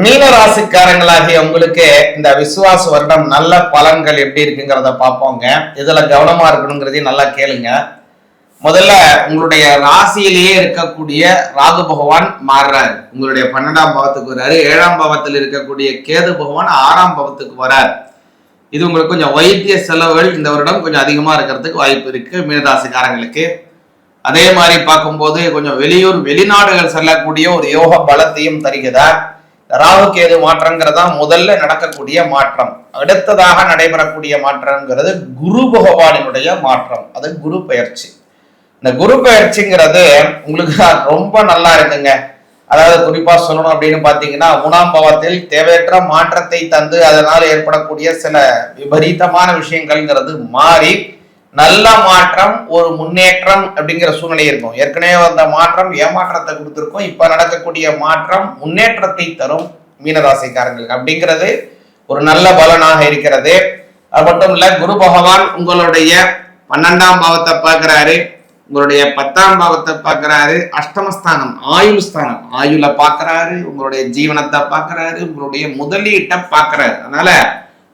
மீன ராசிக்காரங்களாகிய உங்களுக்கு இந்த விசுவாச வருடம் நல்ல பலன்கள் எப்படி இருக்குங்கிறத பார்ப்போங்க. இதுல கவனமா இருக்கணுங்கிறதையும் நல்லா கேளுங்க. முதல்ல உங்களுடைய ராசியிலேயே இருக்கக்கூடிய ராகு பகவான் மாறுறாரு. உங்களுடைய பன்னெண்டாம் பாவத்துக்கு வர்றாரு ஏழாம் பாவத்தில் இருக்கக்கூடிய கேது பகவான் ஆறாம் பாவத்துக்கு வரார். இது உங்களுக்கு கொஞ்சம் வைத்திய செலவுகள் இந்த வருடம் கொஞ்சம் அதிகமா இருக்கிறதுக்கு வாய்ப்பு இருக்கு மீனராசிக்காரங்களுக்கு. அதே மாதிரி பார்க்கும்போது கொஞ்சம் வெளியூர் வெளிநாடுகள் செல்லக்கூடிய ஒரு யோக பலத்தையும் தருகிறார் ராகு மாற்றங்கிறது மாற்றங்கிறதா முதல்ல நடக்கக்கூடிய மாற்றம். அடுத்ததாக நடைபெறக்கூடிய மாற்றம்ங்கிறது குரு பகவானினுடைய மாற்றம். அது குரு பயிற்சி. இந்த குரு பயிற்சிங்கிறது உங்களுக்கு ரொம்ப நல்லா இருக்குங்க. அதாவது குறிப்பா சொல்லணும் அப்படின்னு பாத்தீங்கன்னா மூணாம் பாவத்தில் தேவையற்ற மாற்றத்தை தந்து அதனால் ஏற்படக்கூடிய சில விபரீதமான விஷயங்கள்ங்கிறது மாறி நல்ல மாற்றம் ஒரு முன்னேற்றம் அப்படிங்கிற சூழ்நிலை இருக்கும். ஏற்கனவே வந்த மாற்றம் ஏமாற்றத்தை கொடுத்துருக்கும். இப்போ நடக்கக்கூடிய மாற்றம் முன்னேற்றத்தை தரும் மீனராசிக்காரங்களுக்கு அப்படிங்கிறது ஒரு நல்ல பலனாக இருக்கிறது. அது மட்டும் இல்லை குரு பகவான் உங்களுடைய பன்னெண்டாம் பாவத்தை பார்க்குறாரு. உங்களுடைய பத்தாம் பாவத்தை பார்க்குறாரு. அஷ்டமஸ்தானம் ஆயுள் ஸ்தானம் ஆயுளை பார்க்கறாரு உங்களுடைய ஜீவனத்தை பார்க்குறாரு உங்களுடைய முதலீட்டை பார்க்கறாரு. அதனால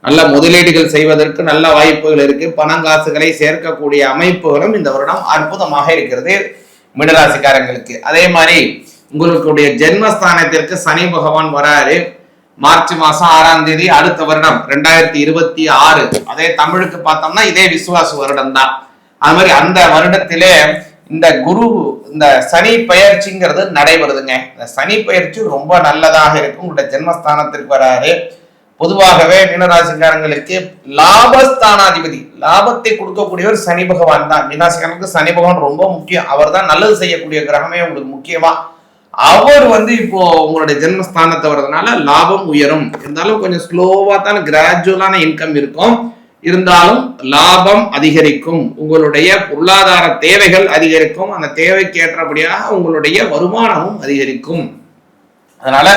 நல்ல முதலீடுகள் செய்வதற்கு நல்ல வாய்ப்புகள் இருக்கு. பணங்காசுகளை சேர்க்கக்கூடிய அமைப்புகளும் இந்த வருடம் அற்புதமாக இருக்கிறது மிடராசிக்காரங்களுக்கு அதே மாதிரி உங்களுடைய ஜென்மஸ்தானத்திற்கு சனி பகவான் வராரு. மார்ச் மாசம் ஆறாம் தேதி அடுத்த வருடம் ரெண்டாயிரத்தி இருபத்தி ஆறு. அதே தமிழுக்கு பார்த்தோம்னா இதே விசுவாச வருடம் தான் அது மாதிரி அந்த வருடத்திலே இந்த குரு இந்த சனி பயிற்சிங்கிறது நடைபெறுதுங்க. இந்த சனி பயிற்சி ரொம்ப நல்லதாக இருக்கும். உங்களுடைய ஜென்மஸ்தானத்திற்கு வராரு. பொதுவாகவே மீனராசிக்காரங்களுக்கு லாபஸ்தானாதிபதி லாபத்தை கொடுக்கக்கூடியவர் சனி பகவான் தான். மீனராசிக்காரனுக்கு சனி பகவான் ரொம்ப முக்கியம். அவர் தான் நல்லது செய்யக்கூடிய கிரகமே உங்களுக்கு முக்கியமா. அவர் வந்து இப்போ உங்களுடைய ஜென்மஸ்தானத்தை வர்றதுனால லாபம் உயரும். இருந்தாலும் கொஞ்சம் ஸ்லோவா தான் கிராஜுவலான இன்கம் இருக்கும். இருந்தாலும் லாபம் அதிகரிக்கும். உங்களுடைய பொருளாதார தேவைகள் அதிகரிக்கும். அந்த தேவைக்கு ஏற்றபடியாக உங்களுடைய வருமானமும் அதிகரிக்கும். அதனால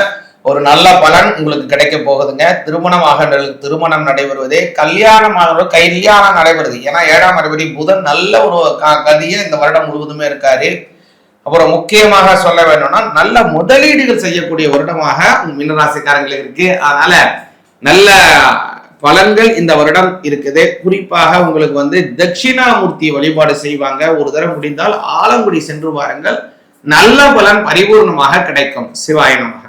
ஒரு நல்ல பலன் உங்களுக்கு கிடைக்க போகுதுங்க. திருமணமாக திருமணம் நடைபெறுவதே கல்யாணமாக கல்யாணம் நடைபெறுது. ஏன்னா ஏழாம் அதிபதி புதன் நல்ல ஒரு க- கதியை இந்த வருடம் முழுவதுமே இருக்காரு. அப்புறம் முக்கியமாக சொல்ல வேணும்னா நல்ல முதலீடுகள் செய்யக்கூடிய வருடமாக மீனராசிக்காரங்களுக்கு இருக்கு. அதனால நல்ல பலன்கள் இந்த வருடம் இருக்குது. குறிப்பாக உங்களுக்கு வந்து தட்சிணாமூர்த்தி வழிபாடு செய்வாங்க. ஒரு தடவை முடிந்தால் ஆலங்குடி சென்று வாருங்கள். நல்ல பலன் பரிபூர்ணமாக கிடைக்கும். சிவாயனம்